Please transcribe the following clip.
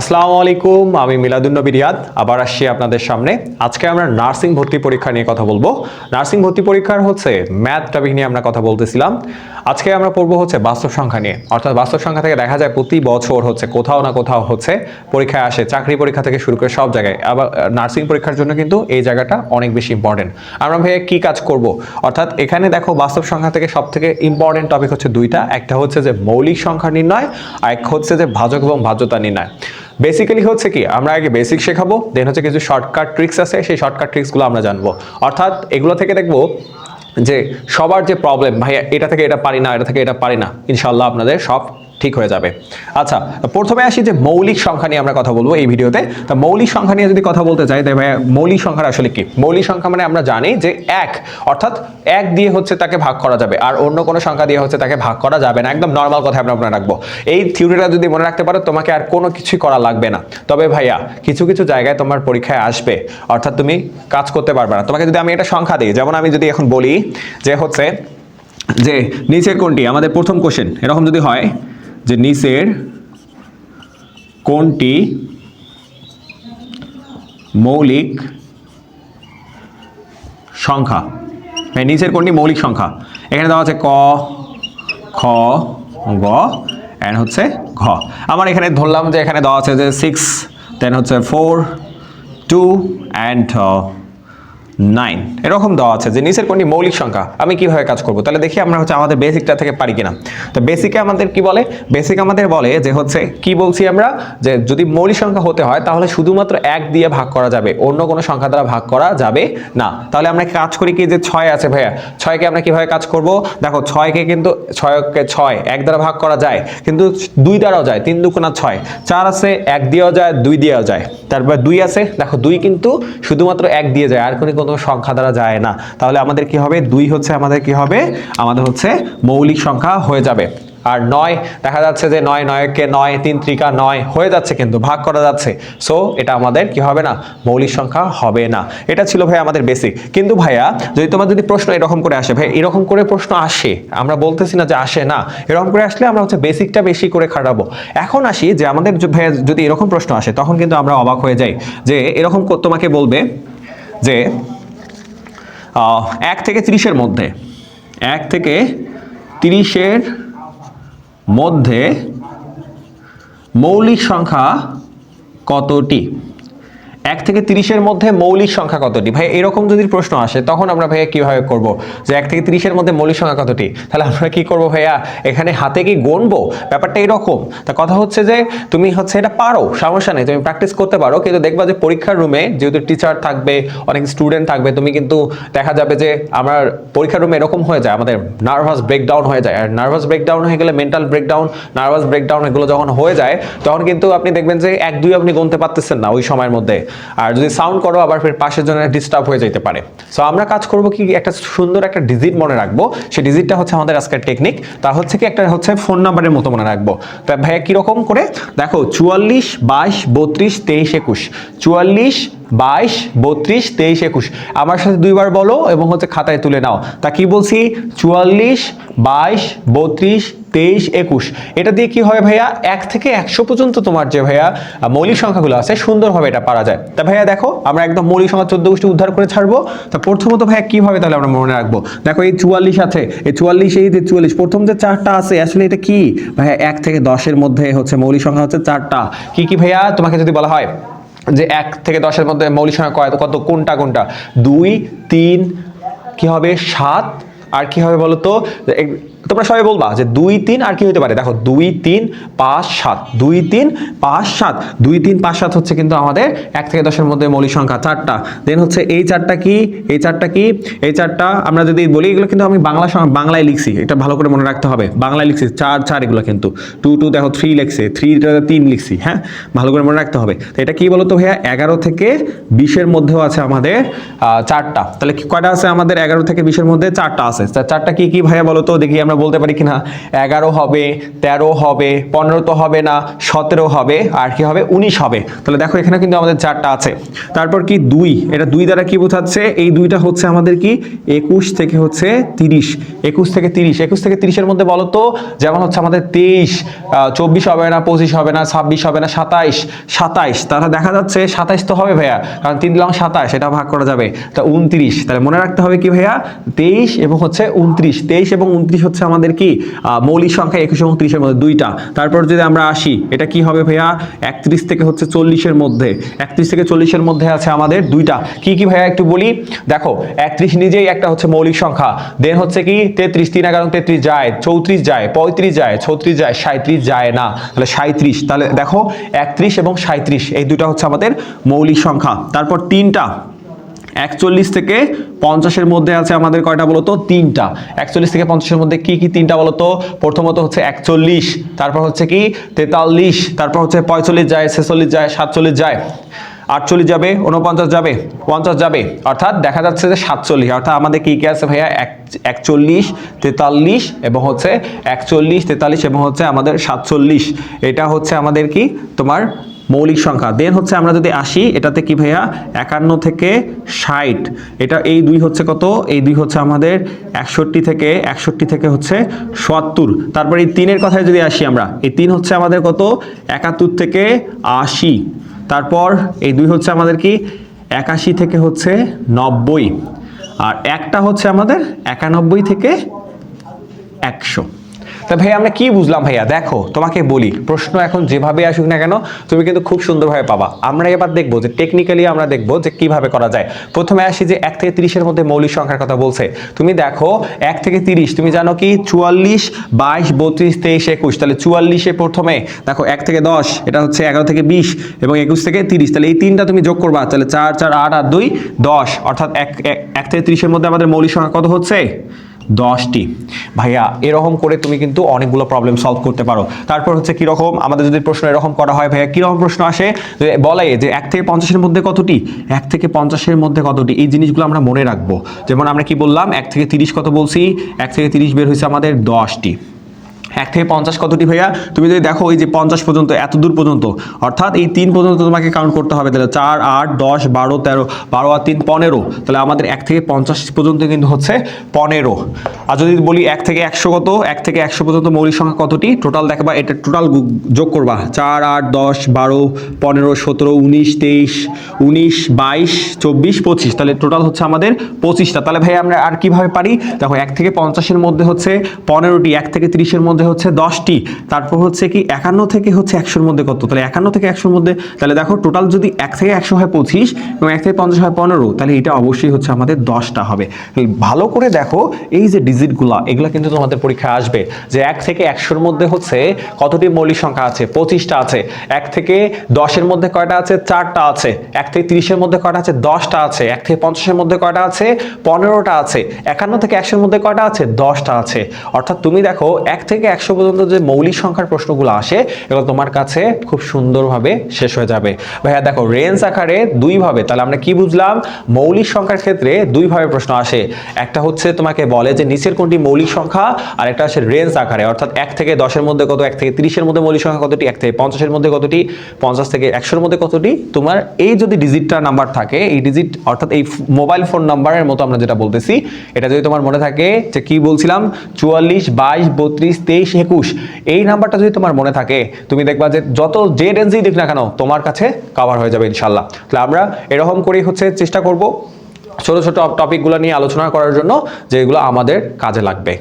আসসালামু আলাইকুম আমি মিলাদুন্নবী রিয়াদ। আবার আসছি আপনাদের সামনে। আজকে আমরা নার্সিং ভর্তি পরীক্ষা নিয়ে কথা বলব। নার্সিং ভর্তি পরীক্ষার হচ্ছে ম্যাথ টপিক নিয়ে আমরা কথা বলতেছিলাম। আজকে আমরা পড়ব হচ্ছে বাস্তব সংখ্যা নিয়ে। অর্থাৎ বাস্তব সংখ্যা থেকে দেখা যায় প্রতি বছর হচ্ছে কোথাও না কোথাও হচ্ছে পরীক্ষায় আসে, চাকরি পরীক্ষা থেকে শুরু করে সব জায়গায়। আবার নার্সিং পরীক্ষার জন্য কিন্তু এই জায়গাটা অনেক বেশি ইম্পর্টেন্ট আমরা ভাইয়া কি কাজ করব? অর্থাৎ এখানে দেখো বাস্তব সংখ্যা থেকে সব থেকে ইম্পর্টেন্ট টপিক হচ্ছে দুইটা। একটা হচ্ছে যে মৌলিক সংখ্যা নির্ণয়, আর এক হচ্ছে যে ভাজক এবং ভাজ্যতা নির্ণয়। বেসিক্যালি হচ্ছে কি, আমরা আগে বেসিক শেখাবো দেন হচ্ছে কিছু শর্টকাট ট্রিক্স আছে, সেই শর্টকাট ট্রিক্সগুলো আমরা জানব। অর্থাৎ এগুলো থেকে দেখব যে সবার যে প্রবলেম ভাইয়া এটা থেকে এটা পারি না, এটা থেকে এটা পারি না ইনশাল্লাহ আপনাদের সব ঠিক হয়ে যাবে। আচ্ছা প্রথমে আসি যে মৌলিক সংখ্যা নিয়ে আমরা কথা বলব এই ভিডিওতে। তা মৌলিক সংখ্যা নিয়ে যদি কথা বলতে চাই ভাইয়া, মৌলিক সংখ্যার আসলে কি? মৌলিক সংখ্যা মানে আমরা জানি যে এক, অর্থাৎ এক দিয়ে হচ্ছে তাকে ভাগ করা যাবে, আর অন্য কোনো সংখ্যা দিয়ে হচ্ছে তাকে ভাগ করা যাবে না। একদম নর্মাল কথা আমরা মনে রাখব। এই থিওরিটা যদি মনে রাখতে পারো, তোমাকে আর কোনো কিছুই করা লাগবে না। তবে ভাইয়া, কিছু কিছু জায়গায় তোমার পরীক্ষায় আসবে, অর্থাৎ তুমি কাজ করতে পারবে না। তোমাকে যদি আমি একটা সংখ্যা দিই, যেমন আমি যদি এখন বলি যে হচ্ছে যে নিচের কোনটি? আমাদের প্রথম কোশ্চেন এরকম যদি হয় যে নিচের কোনটি মৌলিক সংখ্যা। হ্যাঁ নিচের কোনটি মৌলিক সংখ্যা। এখানে দেওয়া আছে ক, খ, গ অ্যান্ড হচ্ছে ঘ। আমার এখানে ধরলাম যে এখানে দেওয়া আছে যে সিক্স দেন হচ্ছে ফোর টু অ্যান্ড নাইন। এরকম দেওয়া আছে যে নিচের কোনটি মৌলিক সংখ্যা। আমি কীভাবে কাজ করব? তাহলে দেখি আমরা হচ্ছে আমাদের বেসিকটা থেকে পারি কিনা। তো বেসিকে আমাদের কি বলে? বেসিক আমাদের বলে যে হচ্ছে কি বলছি আমরা? যে যদি মৌলিক সংখ্যা হতে হয়, তাহলে শুধুমাত্র এক দিয়ে ভাগ করা যাবে। অন্য কোনো সংখ্যা দ্বারা ভাগ করা যাবে না। তাহলে আমরা কাজ করি কি যে ছয় আছে ভাইয়া? ছয়কে আমরা কীভাবে কাজ করব? দেখো, ছয়কে কিন্তু ছয়কে ছয়, এক দ্বারা ভাগ করা যায়। কিন্তু দুই দ্বারাও যায়, তিন দুকোনা ছয়। চার আছে, এক দিয়েও যায়, দুই দিয়েও যায়। তারপর দুই আছে, দেখো দুই কিন্তু শুধুমাত্র এক দিয়ে যায়। আর কোনো কোনো সংখ্যা দ্বারা যায় না। তাহলে আমাদের কি হবে? দুই হচ্ছে আমাদের কি হবে? আমাদের হচ্ছে মৌলিক সংখ্যা হয়ে যাবে। আর নয়, দেখা যাচ্ছে যে নয় নয়কে নয়, তিন ত্রিকা নয় হয়ে যাচ্ছে কিন্তু, ভাগ করা যাচ্ছে। সো এটা আমাদের কি হবে না? মৌলিক সংখ্যা হবে না। এটা ছিল ভাই আমাদের বেসিক কিন্তু ভাইয়া, যদি তোমার যদি প্রশ্ন এরকম করে আসে, ভাই, এরকম করে প্রশ্ন আসে, আমরা বলতেছি না যে আসে না, এরকম করে আসলে আমরা হচ্ছে বেসিকটা বেশি করে খাটাবো। এখন আসি যে আমাদের ভাইয়া, যদি এরকম প্রশ্ন আসে, তখন কিন্তু আমরা অবাক হয়ে যাই যে এরকম তোমাকে বলবে যে এক থেকে তিরিশের মধ্যে। এক থেকে তিরিশের মধ্যে মৌলিক সংখ্যা কতটি? এক থেকে তিরিশের মধ্যে মৌলিক সংখ্যা কতটি? ভাই, এরকম যদি প্রশ্ন আসে, তখন আমরা ভাইয়া কীভাবে করব? যে এক থেকে তিরিশের মধ্যে মৌলিক সংখ্যা কতটি? তাহলে আমরা কি করব ভাইয়া? এখানে হাতে কি গণবো ব্যাপারটা এরকম। তা কথা হচ্ছে যে, তুমি হচ্ছে এটা পারো, সমস্যা নেই, তুমি প্র্যাকটিস করতে পারো, কিন্তু দেখবা যে পরীক্ষার রুমে যেহেতু টিচার থাকবে, অনেক স্টুডেন্ট থাকবে, তুমি কিন্তু দেখা যাবে যে আমার পরীক্ষার রুমে এরকম হয়ে যায়, আমাদের নার্ভাস ব্রেকডাউন হয়ে যায়। আর নার্ভাস ব্রেকডাউন হয়ে গেলে মেন্টাল ব্রেকডাউন নার্ভাস ব্রেকডাউন এগুলো যখন হয়ে যায়, তখন কিন্তু আপনি দেখবেন যে এক দুই আপনি গুনতে পারতেছেন না ওই সময়ের মধ্যে। আর যদি সাউন্ড করো, আবার ফের পাশের জন্য ডিস্টার্ব হয়ে যেতে পারে। সো আমরা কাজ করব কি, একটা সুন্দর একটা ডিজিট মনে রাখব। সেই ডিজিটটা হচ্ছে আমাদের আজকের টেকনিক তা হচ্ছে কি, একটা হচ্ছে ফোন নাম্বারের মতো মনে রাখব। তা ভাইয়া কীরকম করে? দেখো, চুয়াল্লিশ, বাইশ, বত্রিশ, তেইশ, একুশ। চুয়াল্লিশ বাইশ, বত্রিশ, তেইশ, একুশ। আমার সাথে দুইবার বলো এবং হচ্ছে খাতায় তুলে নাও। তা কি বলছি? চুয়াল্লিশ, বাইশ, বত্রিশ, তেইশ, একুশ। এটা দিয়ে কি হয় ভাইয়া? এক থেকে একশো পর্যন্ত তোমার যে ভাইয়া মৌলিক সংখ্যাগুলো আছে, সুন্দরভাবে এটা পারা যায়। তা ভাইয়া দেখো, আমরা একদম মৌলিক সংখ্যা চোদ্দ গোষ্ঠী উদ্ধার করে ছাড়বো। তা প্রথমত ভাইয়া কীভাবে তাহলে আমরা মনে রাখব? দেখো, এই চুয়াল্লিশ আছে। এই চুয়াল্লিশ, এই যে চুয়াল্লিশ, প্রথম যে চারটা আছে, আসলে এটা কি? ভাইয়া, এক থেকে দশের মধ্যে হচ্ছে মৌলিক সংখ্যা হচ্ছে চারটা। কি কি ভাইয়া? তোমাকে যদি বলা হয়। যে এক থেকে দশের মধ্যে মৌলিক সংখ্যা কয়? কত? কোনটা কোনটা? দুই, তিন, কি হবে? সাত, আর কি হবে বলতো? তোমরা সবাই বলবা যে দুই তিন আর কি হতে পারে? দেখো, দুই তিন পাঁচ সাত। দুই তিন পাঁচ সাত। দুই তিন পাঁচ সাত হচ্ছে কিন্তু আমাদের এক থেকে দশের মধ্যে মৌলিক সংখ্যা চারটা। দেন হচ্ছে এই চারটা কি? এই চারটা কি? এই চারটা আমরা যদি বলি, এগুলো কিন্তু আমি বাংলা বাংলায় লিখছি। এটা ভালো করে মনে রাখতে হবে। বাংলায় লিখছি, চার চার এগুলো কিন্তু। টু টু দেখো থ্রি লিখছে। থ্রি তিন লিখছি হ্যাঁ? ভালো করে মনে রাখতে হবে। তো এটা কি বলতো ভাইয়া? এগারো থেকে বিশের মধ্যেও আছে আমাদের চারটা। তাহলে কয়টা আছে আমাদের? এগারো থেকে বিশের মধ্যে চারটা আছে। চারটা কি কি ভাইয়া বলতো? দেখি আমরা বলতে পারি কিনা, এগারো হবে, তেরো হবে, পনেরো তো হবে না, সতেরো হবে, আর কি হবে, উনিশ হবে। তাহলে দেখো এখানে কিন্তু আমাদের চারটা আছে। তারপর কি দুই? এটা দুই দ্বারা কি বোঝাচ্ছে? এই দুইটা হচ্ছে আমাদের কি? একুশ থেকে হচ্ছে তিরিশ। একুশ থেকে তিরিশ। একুশ থেকে তিরিশের মধ্যে বলো তো, যেমন হচ্ছে আমাদের তেইশ চব্বিশ হবে না, পঁচিশ হবে না, ছাব্বিশ হবে না, সাতাইশ। সাতাইশ, তাহলে দেখা যাচ্ছে সাতাইশ তো হবে ভাইয়া, কারণ তিন লং সাতাইশ, এটা ভাগ করা যাবে। তা উনত্রিশ, তাহলে মনে রাখতে হবে কি ভাইয়া? তেইশ এবং হচ্ছে উনত্রিশ। তেইশ এবং উনত্রিশ হচ্ছে আমাদের কি? মৌলিক সংখ্যা একুশ এবং ত্রিশের মধ্যে দুইটা। তারপর যদি আমরা আসি, এটা কি হবে ভাইয়া? একত্রিশ থেকে হচ্ছে চল্লিশের মধ্যে। একত্রিশ থেকে চল্লিশের মধ্যে আছে আমাদের দুইটা। কি কি ভাইয়া একটু বলি? দেখো, একত্রিশ নিজেই একটা হচ্ছে মৌলিক সংখ্যা। দেন হচ্ছে কি? তেত্রিশ, তিন এগারো, তেত্রিশ যায়, চৌত্রিশ যায়, পঁয়ত্রিশ যায়, ছত্রিশ যায় সাঁত্রিশ যায় না। তাহলে সাঁত্রিশ তাহলে দেখো, একত্রিশ এবং সাঁত্রিশ এই দুটা হচ্ছে আমাদের মৌলিক সংখ্যা। তারপর তিনটা। একচল্লিশ থেকে পঞ্চাশের মধ্যে আছে আমাদের কয়টা বলতো? তিনটা। একচল্লিশ থেকে পঞ্চাশের মধ্যে কি কি তিনটা বলতো? প্রথমত হচ্ছে একচল্লিশ, তারপর হচ্ছে কি? তেতাল্লিশ, তারপর হচ্ছে পঁয়তাল্লিশ যায়, ছেচল্লিশ যায়, সাতচল্লিশ যায়। আটচল্লিশ যাবে উনপঞ্চাশ যাবে, পঞ্চাশ যাবে। অর্থাৎ দেখা যাচ্ছে যে সাতচল্লিশ, অর্থাৎ আমাদের কী কী আছে ভাইয়া? এক, একচল্লিশ, তেতাল্লিশ এবং হচ্ছে একচল্লিশ, তেতাল্লিশ এবং হচ্ছে আমাদের সাতচল্লিশ। এটা হচ্ছে আমাদের কি? তোমার মৌলিক সংখ্যা। দেন হচ্ছে আমরা যদি আসি, এটাতে কি ভাইয়া? একান্ন থেকে ষাট। এটা এই দুই হচ্ছে কত? এই দুই হচ্ছে আমাদের একষট্টি থেকে একষট্টি থেকে হচ্ছে সত্তর। তারপর এই তিনের কথায় যদি আসি আমরা, এই তিন হচ্ছে আমাদের কত? একাত্তর থেকে আশি। তারপর এই দুই হচ্ছে আমাদের কি? একাশি থেকে হচ্ছে নব্বই। আর একটা হচ্ছে আমাদের একানব্বই থেকে একশো। তা ভাই আমরা কি বুঝলাম ভাইয়া? দেখো, তোমাকে বলি, প্রশ্ন এখন যেভাবে আসুক না কেন, তুমি কিন্তু খুব সুন্দরভাবে পাবা। আমরা এবার দেখব যে টেকনিক্যালি আমরা দেখব যে কীভাবে করা যায়। প্রথমে আসি যে এক থেকে তিরিশের মধ্যে মৌলিক সংখ্যার কথা বলছে। তুমি দেখো, এক থেকে তিরিশ, তুমি জানো কি? চুয়াল্লিশ, বাইশ, বত্রিশ, তেইশ, একুশ। তাহলে চুয়াল্লিশে প্রথমে, দেখো, এক থেকে দশ, এটা হচ্ছে এগারো থেকে বিশ এবং একুশ থেকে তিরিশ। তাহলে এই তিনটা তুমি যোগ করবা, তাহলে চার চার, আট আট, দুই, দশ। অর্থাৎ এক, এক- এক থেকে তিরিশের মধ্যে আমাদের মৌলিক সংখ্যা কত হচ্ছে? দশটি। ভাইয়া, এরকম করে তুমি কিন্তু অনেকগুলো প্রবলেম সলভ করতে পারো। তারপর হচ্ছে কীরকম? আমাদের যদি প্রশ্ন এরকম করা হয়, ভাইয়া, কীরকম প্রশ্ন আসে? বলে যে এক থেকে পঞ্চাশের মধ্যে কতটি? এক থেকে পঞ্চাশের মধ্যে কতটি? এই জিনিসগুলো আমরা মনে রাখব। যেমন আমরা কি বললাম? এক থেকে তিরিশ কত বলছি? এক থেকে তিরিশ বের হয়েছে আমাদের দশটি। এক থেকে পঞ্চাশ কতটি ভাইয়া? তুমি যদি দেখো এই যে পঞ্চাশ পর্যন্ত, এত দূর পর্যন্ত, অর্থাৎ এই তিন পর্যন্ত তোমাকে কাউন্ট করতে হবে, তাহলে চার, আট, দশ, বারো, তেরো, বারো আর তিন, পনেরো, তাহলে আমাদের এক থেকে পঞ্চাশ পর্যন্ত কিন্তু হচ্ছে পনেরো। আর যদি বলি এক থেকে একশো কত, এক থেকে একশো পর্যন্ত মৌলিক সংখ্যা কতটি টোটাল দেখবা, এটা টোটাল যোগ করবা। চার, আট, দশ, বারো, পনেরো, সতেরো, উনিশ, তেইশ, উনিশ, বাইশ, চব্বিশ, পঁচিশ, তাহলে টোটাল হচ্ছে আমাদের পঁচিশটা। তাহলে ভাই আমরা আর কীভাবে পারি? দেখো, এক থেকে পঞ্চাশের মধ্যে হচ্ছে পনেরোটি এক থেকে তিরিশের মধ্যে হচ্ছে দশটি, তারপর হচ্ছে কি একান্ন থেকে হচ্ছে একশোর মধ্যে কত? তাহলে একান্ন থেকে একশোর মধ্যে, তাহলে দেখো টোটাল যদি এক থেকে একশো হয় পঁচিশ এবং এক থেকে পঞ্চাশ হয় পনেরো, তাহলে এটা অবশ্যই হচ্ছে আমাদের দশটা হবে। ভালো করে দেখো এই যে ডিজিটগুলা এগুলো কিন্তু তোমাদের পরীক্ষায় আসবে। যে এক থেকে একশোর মধ্যে হচ্ছে কতটি মৌলিক সংখ্যা আছে? পঁচিশটা আছে। এক থেকে দশের মধ্যে কয়টা আছে? চারটা আছে। এক থেকে তিরিশের মধ্যে কয়টা আছে? দশটা আছে। এক থেকে পঞ্চাশের মধ্যে কয়টা আছে? পনেরোটা আছে। একান্ন থেকে একশোর মধ্যে কয়টা আছে? দশটা আছে। অর্থাৎ তুমি দেখো এক থেকে একশো পর্যন্ত যে মৌলিক সংখ্যার প্রশ্নগুলো আসে, এগুলো তোমার কাছে খুব সুন্দরভাবে শেষ হয়ে যাবে। ভাইয়া, দেখো রেঞ্জ আকারে দুইভাবে, তাহলে আমরা কি বুঝলাম? মৌলিক সংখ্যার ক্ষেত্রে দুইভাবে প্রশ্ন আসে। একটা হচ্ছে তোমাকে বলে যে নিচের কোনটি মৌলিক সংখ্যা, আর একটা হচ্ছে রেঞ্জ আকারে। অর্থাৎ এক থেকে দশের মধ্যে কত, এক থেকে তিরিশের মধ্যে মৌলিক সংখ্যা কতটি, এক থেকে পঞ্চাশের মধ্যে কতটি, পঞ্চাশ থেকে একশোর মধ্যে কতটি? তোমার এই যদি ডিজিটটা নাম্বার থাকে, এই ডিজিট অর্থাৎ এই মোবাইল ফোন নাম্বারের মতো আমরা যেটা বলতেছি, এটা যদি তোমার মনে থাকে যে কি বলছিলাম? চুয়াল্লিশ, বাইশ, বত্রিশ তেইশ একুশ, এই নাম্বারটা যদি তোমার মনে থাকে, তুমি দেখবা যে যত যে রেঞ্জেই দেখ না কেন, তোমার কাছে কভার হয়ে যাবে ইনশাল্লাহ তাহলে আমরা এরকম করেই হচ্ছে চেষ্টা করব ছোট ছোট টপিকগুলো নিয়ে আলোচনা করার জন্য, যেগুলো আমাদের কাজে লাগবে।